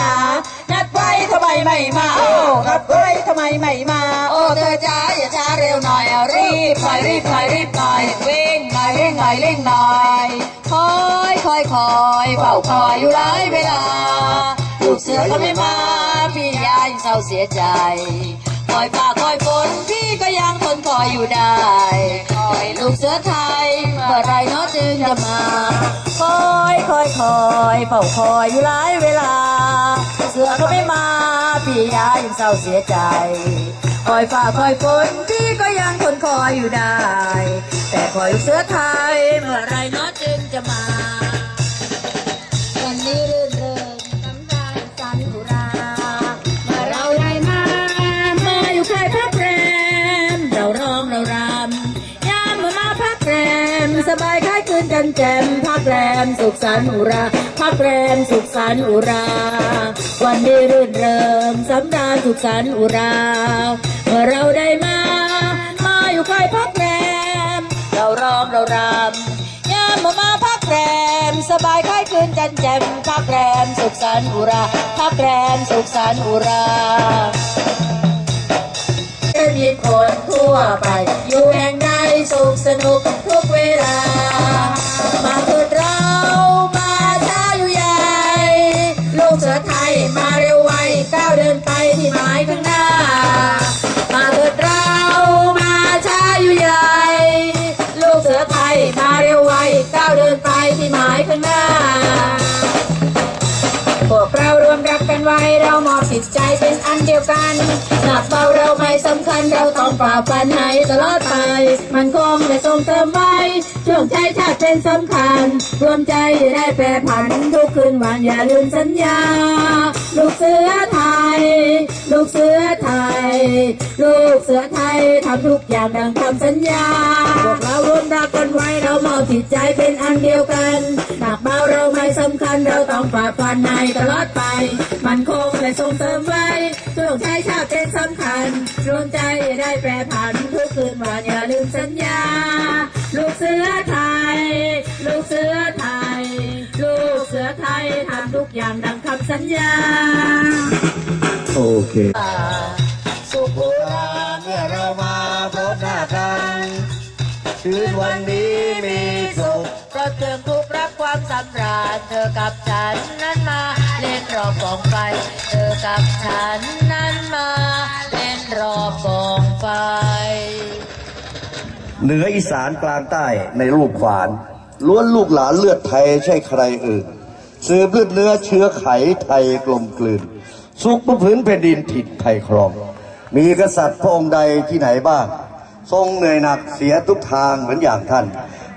หา นัดไว้ทำไมไม่มาโอ้นัดไว้ทำไมไม่มา โอ้เธอจ้าอย่าช้าเร็วหน่อยเอารีบหน่อยรีบหน่อยรีบหน่อยเร่งหน่อยเร่งหน่อยเร่งหน่อยคอยคอยคอยเฝ้าคอยอยู่หลายเวลาลูกเสือก็ไม่มาพี่ยายงเศร้าเสียใจ คอยฟ้าคอยฝนพี่ก็ยังทนคอยอยู่ได้คอยลูกเสือไทยเมื่อไรนาะจึงจะมาคอยคอยคอยเฝ้าคอยอยู่หลายเวลา เสือก็ไม่มาพี่ยายยังเศร้าเสียใจคอยฟ้าคอยฝนพี่ก็ยังทนคอยอยู่ได้ แต่คอยลูกเสือไทยเมื่อไรนาะจึงจะมา แจ่มพักแรมสุขสันต์อุรา พักแรมสุขสันต์อุรา วันนี้รื่นเริงสำราญสุขสันต์อุรา เมื่อเราได้มา มาอยู่ค่ายพักแรม เราร้องเรารำยามมามาพักแรม สบายค่ายคืนจันแจ่มพักแรมสุขสันต์อุรา พักแรมสุขสันต์อุราจะมีคนทั่วไป อยู่แห่งใดสุขสนุกทุกายข้างหน้าพ เรามอบจิตใจเป็นอันเดียวกันหนักเบาเราไม่สำคัญเราต้องฝ่าฟันให้ตลอดไป มันคงจะส่งเติมไว้ช่วงใจชาติเป็นสำคัญ รวมใจได้แปรผันทุกคืนวันอย่าลืมสัญญา ลูกเสือไทย ลูกเสือไทย ลูกเสือไทยทำทุกอย่างดังคำสัญญาพวกเรารวมรักกันไว้เรามอบจิตใจเป็นอันเดียวกันหนักเบาเราไม่สำคัญเราต้องฝ่าฟันในตลอดไป มันคงและส่งเติมไว้ช่วงใจชาติเป็นสำคัญ รวมใจได้แปรผันทุกคืนวันอย่าลืมสัญญา ลูกเสือไทย ลูกเสือไทย ลูกเสือไทยทำทุกอย่างดังคำสัญญา โอเค สุขุเมื่อเรามาพบหน้ากันคืนวันนี้มีสุขก็เตือนทุกรักความสำราญเธอกับฉันนั้นมาเล่น รอบกองไฟ เธอกับฉันนั้นมาเล่นรอบกองไฟ เหนืออีสานกลางใต้ในรูปขวาน ล้วนลูกหลานเลือดไทยใช่ใครอื่นสืบเลือดเนื้อเชื้อไขไทยกลมกลืน สุขบนพื้นแผ่นดินถิ่นไทยครอง มีกษัตริย์พระองค์ใดที่ไหนบ้าง ทรงเหนื่อยหนักเสียทุกทางเหมือนอย่างท่าน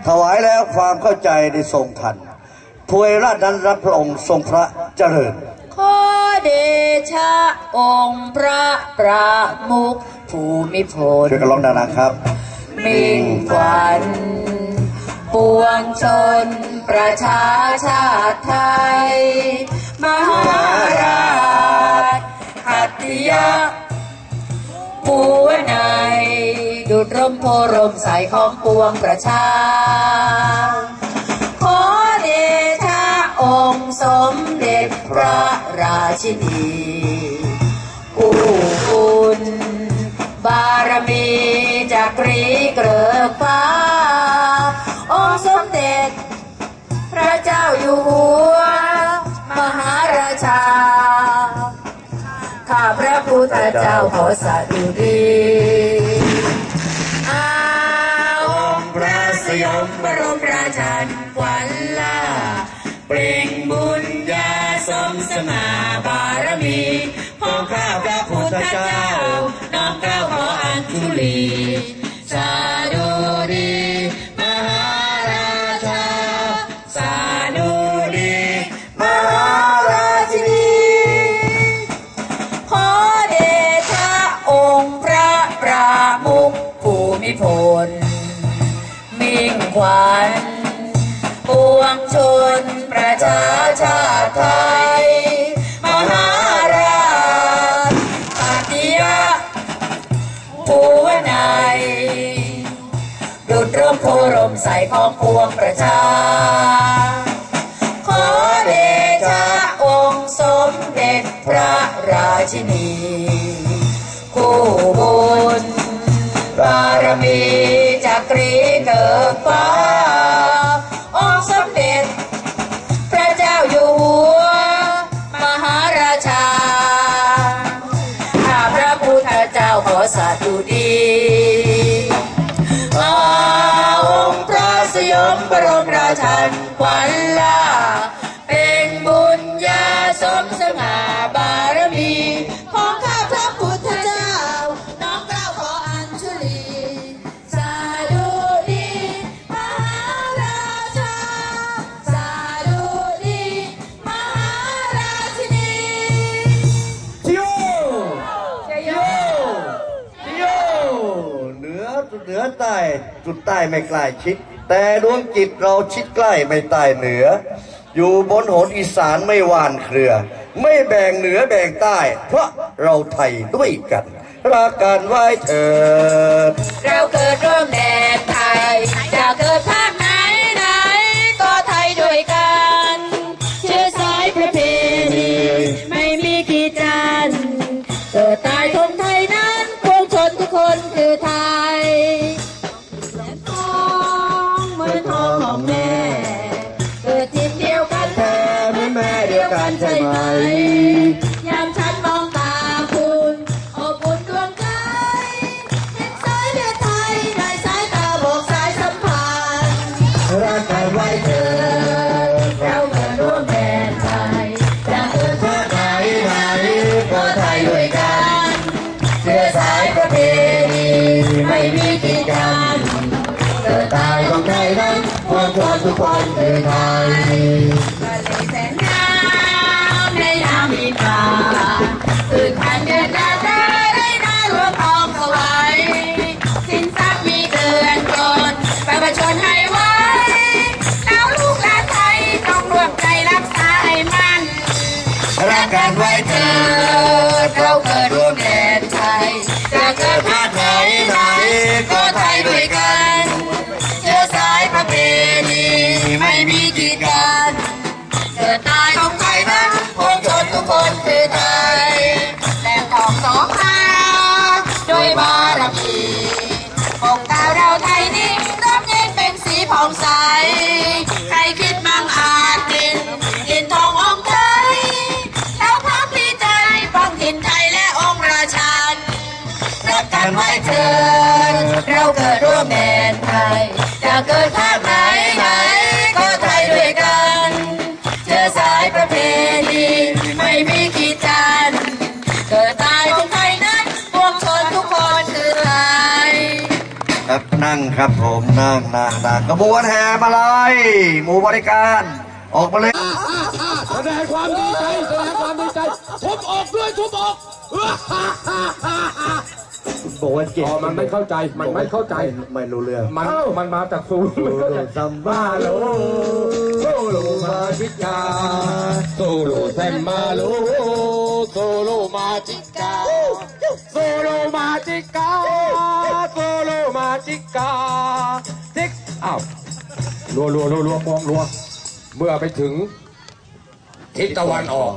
ถวายแล้วความเข้าใจได้ทรงทัน ถวยราชนั้นรับพระองค์ทรงพระเจริญ ขอเดชะองค์พระประมุขภูมิพลช่วยกันร้องดังๆครับ มิ่งขวัญปวงชน ประชาชาติไทย มหาราชหัตติยะปูวนายดุดร่มโพรมใสของปวงประชาขอเดชะ องค์สมเด็จพระราชินีกู้คุณบารมีจากกรีเกลือฟ้า องค์สมเด็จ พระเจ้าอยู่หัว มหาราชา ข้าพระพุทธเจ้าขอสาธุดีอาองค์พระสยามบรมราชันขวัญ เปล่งบุญญาสมสง่าบารมีของข้าพระพุทธเจ้า น้อมเกล้าขออัญชุลีสาธุดีมหาราชา สาธุดีมหาราชินีขอเดชะองค์พระประมุขภูมิพลมิ่งขวัญ ไทยมหาราชอาติยะภูวนายดุดร่มโพรมใสของปวงประชา ขอเดชะองค์สมเด็จชินีคู่บุญบารมีจักรีเกิด อจุดเหนือใต้จุดใต้ไม่ใกล้ชิด แต่ดวงจิตเราชิดใกล้ไม่ใต้เหนือ อยู่บนโหนอีสานไม่หวานเครือ ไม่แบ่งเหนือแบ่งใต้ เพราะเราไทยด้วยกัน รักกันไว้เถิดเราเกิดร่วมแดนไทยจะเกิดภา กคนคือไท องใส ใครคิดมั่งอาจดินดินทององค์ไทยแล้วพร้อมดีใจป้องถิ่นไทยและองค์ราชันรักกันไว้เถิดเราเกิดด้วย ครับผมนั่งนั่งนั่งกระบวนแห่มาเลยหมู่บริการ ออกมาเลยแสดงความดีใจแสดงความดีใจทุบอกด้วยทุบอกบอกว่าเจ็บอ๋อมันไม่เข้าใจ มันไม่เข้าใจ ไม่รู้เรื่อง มันมันมาจากซูไม่เข้าใจซัมบ้าโลโซโลมาจิกาโซโลแซมมาโล โซโลมาจิกาโซโลมาจิกาโซโลมาจิกาจิกอ้าวรัวรัวรัวรัวปองรัวเมื่อไปถึงทิศตะวันออก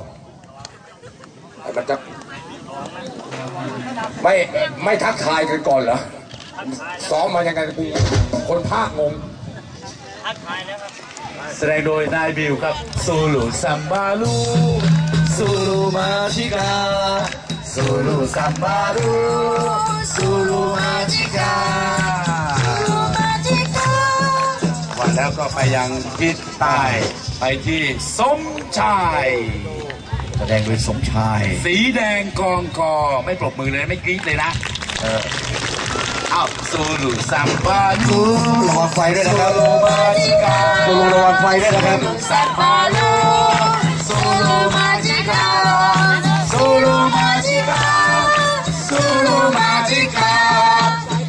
มันจะไม่ไม่ทักทายกันก่อนเหรอซ้อมมายังไงกูคนภาคงงทักทายแสดงโดยนายบิวครับซูลูซัมบาลู ซูลูมาชิกาซูลูซัมบาลูซูลูมาชิกาวันแล้วก็ไปยังทิศใต้ไปที่สมชายแสดงโดยสมชาย สีแดงกองกอไม่ปรบมือเลยไม่กรี๊ดเลยนะเอออ้าวซูลูซัมบาลูระวังไฟด้วยนะครับซูลูมาชิกาตูระวังไฟด้วยนะครับซัมบาลูซูลูมาชิ กาซูลูมาชิกาซูลูมาชิกา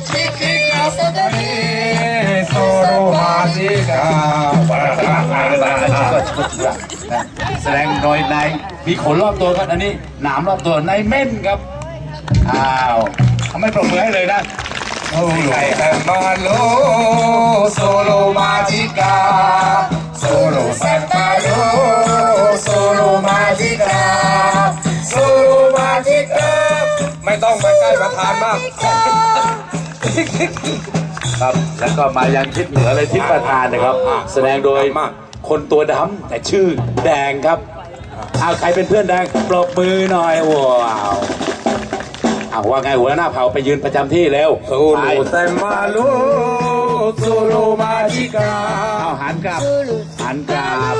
ชิคิกาสตรีโซโลมาชิกาแสดงโดยนายมีขนรอบตัวครับอันนี้หนามรอบตัวนายเม่นครับ อ้าวเขาไม่ปรบมือให้เลยนะ โอ้ยแต่มาโลโซโลมาจิกา โซโลแซมบาโลโซโลมาจิกาโซโลมาจิทานมาก ครับ แล้วก็มายังทิศเหนือเลยทิศประธานนะครับ แสดงโดยมากคนตัวดำแต่ชื่อแดงครับเอาใครเป็นเพื่อนแดงปรบมือหน่อยว้าวเอาว่าไงหัวหน้าเผ่าไปยืนประจำที่แล้วโซโลเซมมาโล โซโลมาจิกาเอาหันกลับ หันกลับ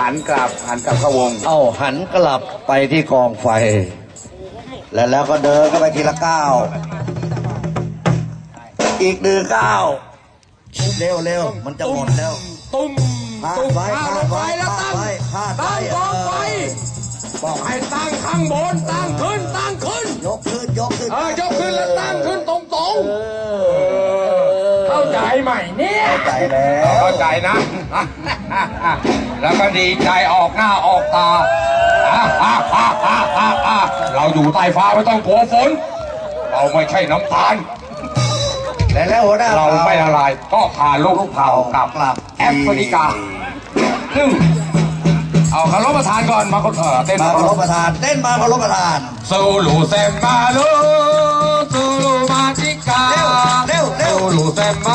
หันกลับ หันกลับเข้าวง เอาหันกลับไปที่กองไฟ แล้วแล้วก็เดินเข้าไปทีละก้าวอีกหนึ่งก้าวเร็วเร็วมันจะหมดแล้วตุ้มพาดตุ้มไว้พาพาลดงไปไว้แล้วพาดตั้งไว้พาดไว้ตั้งกองไฟบอกให้ตั้งข้างบนตั้งขึ้นตั้งขึ้น ยกขึ้นยกขึ้นเออยกขึ้นแล้วตั้งขึ้นตรงตรงๆเข้า ใจไหมเนี่ย ใจแล้วเข้าใจนะ แล้วก็ดีใจออกหน้าออกตา เราอยู่ใต้ฟ้าไม่ต้องกลัวฝน เราไม่ใช่น้ำตาล แล้วแล้วหัวหน้าเราไม่ละลายก็พาลูกเผากลับกลับแอฟริกา ซึ่งเอาคารมประทานก่อน มาคนเออเต้นมามาเคารพประธาน เต้นมาเคารพประธาน โซลูเซมมาโลโซลูมา ติกาเร็วเร็วโซลูเซมม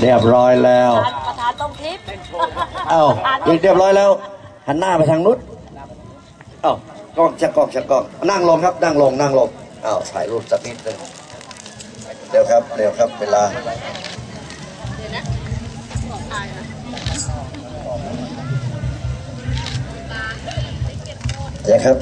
เรียบร้อยแล้วประธานต้องคลิปเอ้าเรียบร้อยแล้ว หันหน้าไปทางนู้นเอ้ากล้องจะกล้องจะกล้องนั่งลงครับ นั่งลงนั่งลงเอ้าถ่ายรูปสักนิดหนึงเร็วครับเร็วครับเวลาเดี๋ยวครับ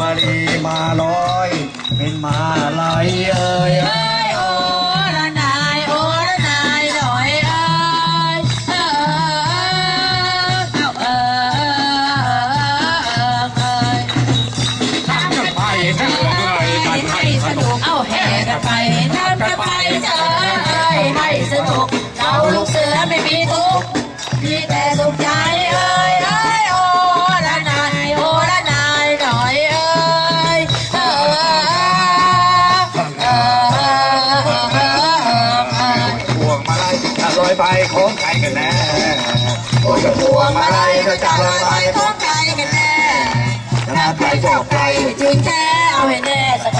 มารีมาลอย เป็นมาลายเอ้ย ไปของใครกันแน่โอ้ยจะพวงมาลัยจะจะลอยไปขขอองงใครกันแน่ถ้าใครชอบใครจึงแท้เอาให้แน่สัก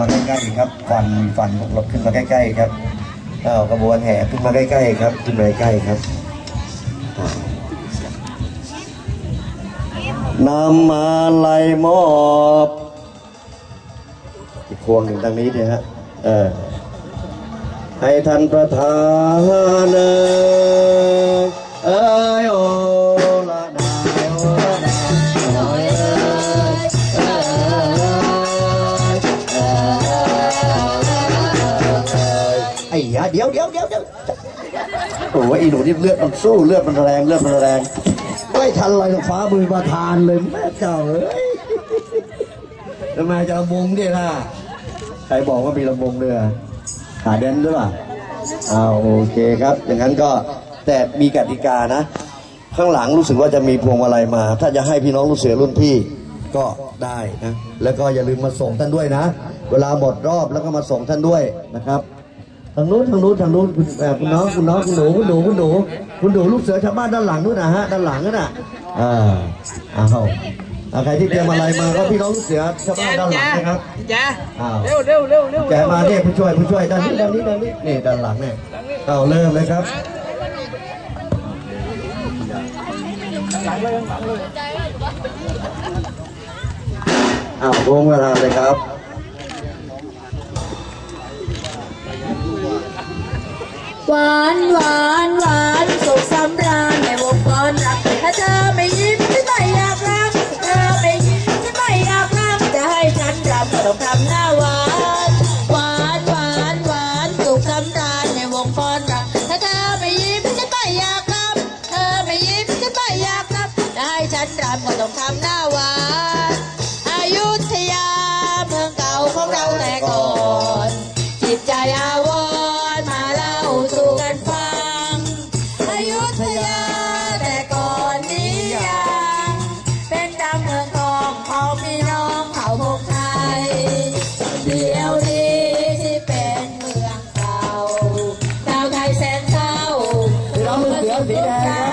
มาใกล้ๆครับฟันฟันรถขึ้นมาใกล้ๆครับเอากระบวนแห่ขึ้นมาใกล้ๆครับขึ้นมาใกล้ๆครับนำมาลายมอบอีกพวงหนึ่งทางนี้เนี่ยฮะเออให้ท่านประธานเอ้ยโอ เดี๋ยวเดี๋ยวเดี๋ยวเดี๋ยวโอ้ยอีหนูนี่เลือดมันสู้เลือดมันแรงเลือดมันแรงไม่ทันไรกับฟ้ามือประทานเลยแม่เจ้าเอ้ยทำไมจะละมุงดิล่ะใครบอกว่ามีลำวงเรือขาเดนหรือเปล่าอ้าวโอเคครับ อย่างนั้นก็แต่มีกติกานะ ข้างหลังรู้สึกว่าจะมีพวงมาลัยมา ถ้าจะให้พี่น้องลูกเสือรุ่นพี่ก็ได้นะ แล้วก็อย่าลืมมาส่งท่านด้วยนะ เวลาหมดรอบแล้วก็มาส่งท่านด้วยนะครับทางนู้นทางนู้นทางนู้นคุณเอ่อคุณน้องคุณน้องคุณหนูคุณหนูคุณหนูคุณหนูลูกเสือชาวบ้านด้านหลังนู้นนะฮะด้านหลังนั่นน่ะอ่าอ้าวอ่าใครที่เตรียมอะไรมาก็พี่น้องลูกเสือชาวบ้านด้านหลังนะครับจ้าอ้าวเร็วเร็วเร็วเร็วแกมาเนี่ยผู้ช่วยผู้ช่วยด้านนี้ด้านนี้ด้านนี้นี่ด้านหลังเนี่ยเอาเริ่มเลยครับอ้าววงเวลาเลยครับ หวานหวานหวาน พี่น้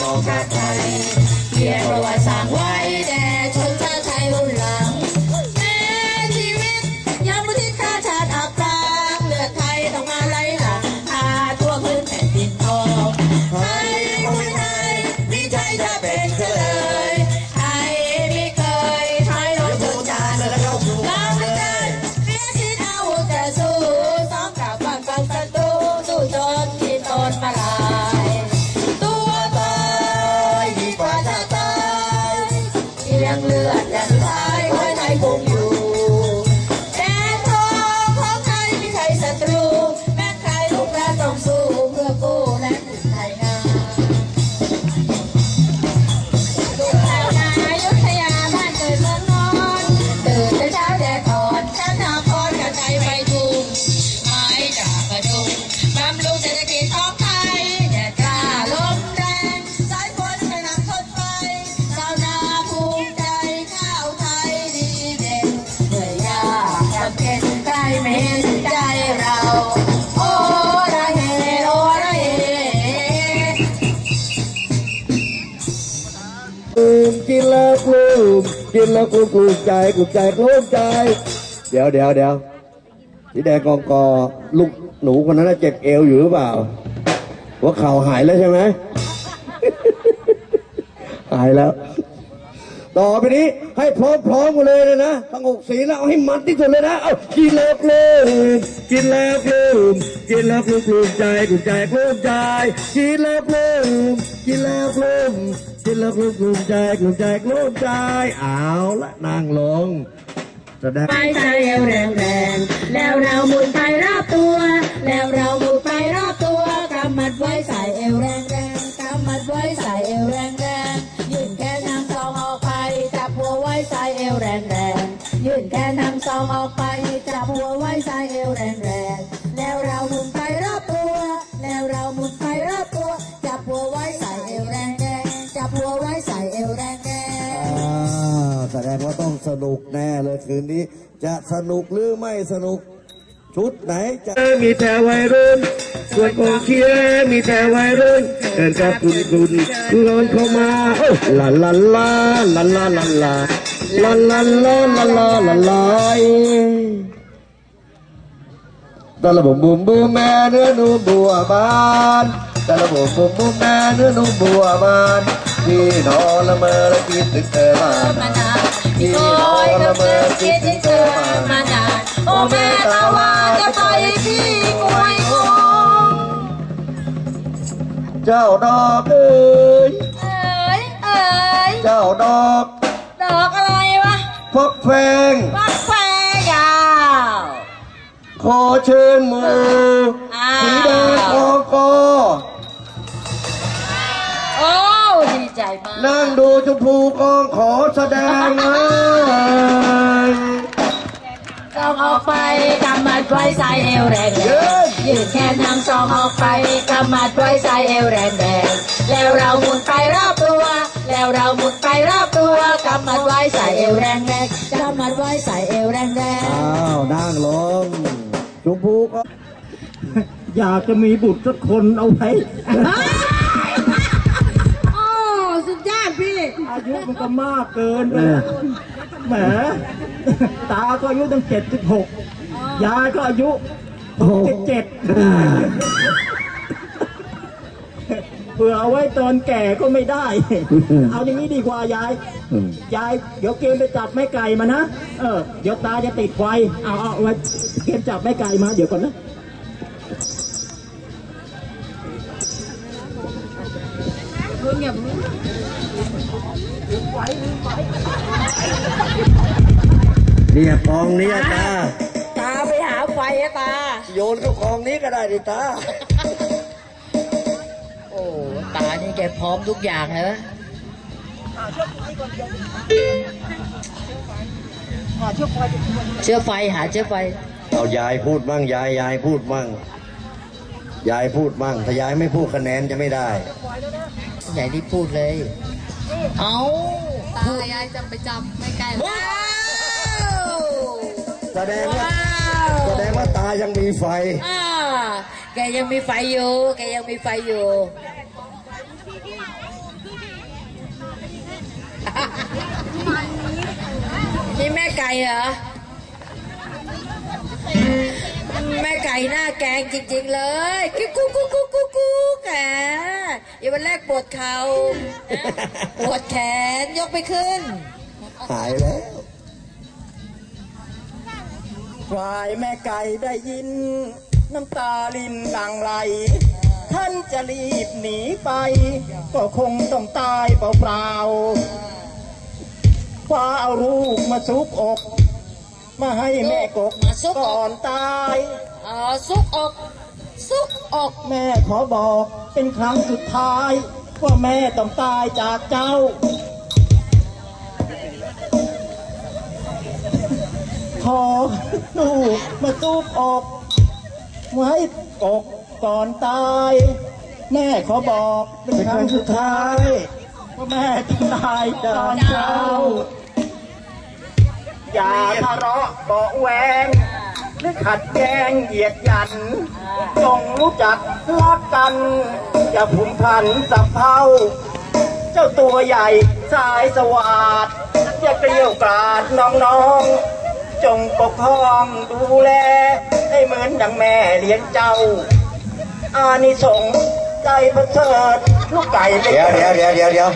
ายมั นแล้วกูกลุ้มใจกลุ้มใจกลุ้มใจ เดี๋ยวเดี๋ยวเดี๋ยวสีแดงกองกอลูกหนูคนนั้นนะเจ็บเอวอยู่หรือเปล่าว่าเข่าหายแล้วใช่ไหม หายแล้ว ต่อไปนี้ให้พร้อมๆกันเลยนะนะทั้งหกสีนะเอาให้มันที่สุดเลยนะ เอากินแล้วกลืมกินแล้วกลืมกินแล้วกลืมกลืมใจกลืมใจกลืมใจ กินแล้วกลืมกินแล้วกลืม กินแล้วกลืมกลืมใจกลืมใจกลืมใจเอาละนั่งลงแสดงไปใจเอวแรงแรงแล้วเราหมุนไปรอบตัว แล้วเราหมุนไปรอบตัวกำมัดไว้ใส่เอวแรงแรงกำมัดไว้ใส่เอวแรงแรงยื่นแขนนำซองออกไปจับหัวไว้ใส่เอวแรงแรงยื่นแขนนำซองออกไปจับหัว นุกแน่เลยคืนนี้ จะสนุกหรือไม่สนุก ชุดไหนจะมีแต่วัยรุ่น ส่วนกองเชียร์มีแต่วัยรุ่นเดินกับคุณคุณลอนเข้ามาโอ้ลาลาลาลาลาลาลาลาลาลาลาลาลาลาตะละบุมบุมบูมแม่เนื้อนูบัวบานตะละบุมบุมบูมแม่เนื้อนูบัวบานพี่นอนละเมอละคิดถึงเธอมานานาน ที่คอยกับเธอคิดถึงเธอมานานโอ้แม่ตาว่าจะไปพี่กวยงงเจ้าดอกเอ้ยเอ๋ยเอ๋ยเจ้าดอกดอกอะไรวะพกแฟงวักแฟงยาวขอเชิญมูอ้าวสีแดงคอกอ นั่งดูชมพูกองขอแสดงเลยซองออกไปกำมัดไว้ใส่เอวแรงแรงยืดแขนทำซองออกไปกำมัดไว้ใส่เอวแรงแรงแล้วเราหมุนไปรอบตัว แล้วเราหมุนไปรอบตัวกำมัดไว้ใส่เอวแรงแรงกำมัดไว้ใส่เอวแรงแรงอ้าวนั่งลงชมพูก็อยากจะมีบุตรสักคนเอาไว้ โอ้สุดยอดพี่ อายุ มันก็มากเกินไปแล้วแหม ตาก็อายุตั้งเจ็ดสิบหกยายก็อายุหกสิบเจ็ดเผื่อเอาไว้ตอนแก่ก็ไม่ได้ เอาอย่างนี้ดีกว่ายาย ยาย เดี๋ยวเกมไปจับแม่ไก่มานะ เออ เดี๋ยวตาจะติดไฟ เอาเอาเอาไว้เกมจับแม่ไก่มา เดี๋ยวก่อนนะเนี่ยกองนี้ตา ตาไปหาไฟอะตา โยนเข้ากองนี้ก็ได้ดิตา โอ้ตานี่แกพร้อมทุกอย่างเลยนะเชื้อไฟหาเชื้อไฟ เอายายพูดบ้างยายยายพูดบ้างยายพูดบ้างถ้ายายไม่พูดคะแนนจะไม่ได้ใหญ่ที่พูดเลย เอา ตายายจะไปจับไม่ไกลว้าวแสดงว่าว้าวแสดงว่าตายังมีไฟ อ่าแกยังมีไฟอยู่ แกยังมีไฟอยู่นี่แม่ไก่เหรอ แม่ไก่หน้าแกงจริง ๆ เลยกุ๊กกุ๊กกุ๊กกุ๊กกุ๊กกุ๊กแก อีวันแรกปวดเข่าปวดแขนยกไปขึ้น หายแล้วฝ่ายแม่ไก่ได้ยิน น้ำตาลินหลั่งไหล ท่านจะรีบหนีไป ก็คงต้องตายเปล่าๆคว้าเอาลูกมาซุกอก มาให้แม่กกมาซุกอก ก่อนตาย อ๋อซุกอก ซุกอก แม่ขอบอก เป็นครั้งสุดท้าย ว่าแม่ต้องตายจากเจ้า ขอลูกมาซูบอกไว้กกก่อนตาย แม่ขอบอกเป็นครั้งสุดท้าย ว่าแม่ต้องตายจากเจ้า อย่าทะเลาะเบาะแวง ขัดแย้งเหยียดหยันจงรู้จักรักกันอย่าผุนพันสับเท่าเจ้าตัวใหญ่สายสวาดอย่าเกลียวกราดน้องๆ จงปกครองดูแล ให้เหมือนดังแม่เลี้ยงเจ้า อานิสงส์ใจประเสริฐลูกไก่เดี๋ยวเดี๋ยวเดี๋ยวเดี๋ยว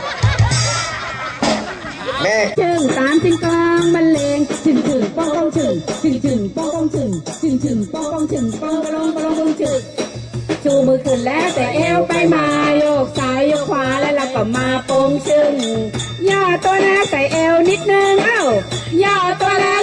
เลจึงตามจึงกลางบรรเลงชึงชึงป้องป้องชึงชึงชึงป้องป้องชึงชึงชึงป้องป้องชึงป้องกระลงกระลงกระลงชึงชูมือขึ้นแล้วแต่เอวไปมาโยกซ้ายโยกขวาแล้วเราก็มาโปงชึงย่อตัวแล้วใส่เอวนิดนึงเอ้าย่อตัวแล้ว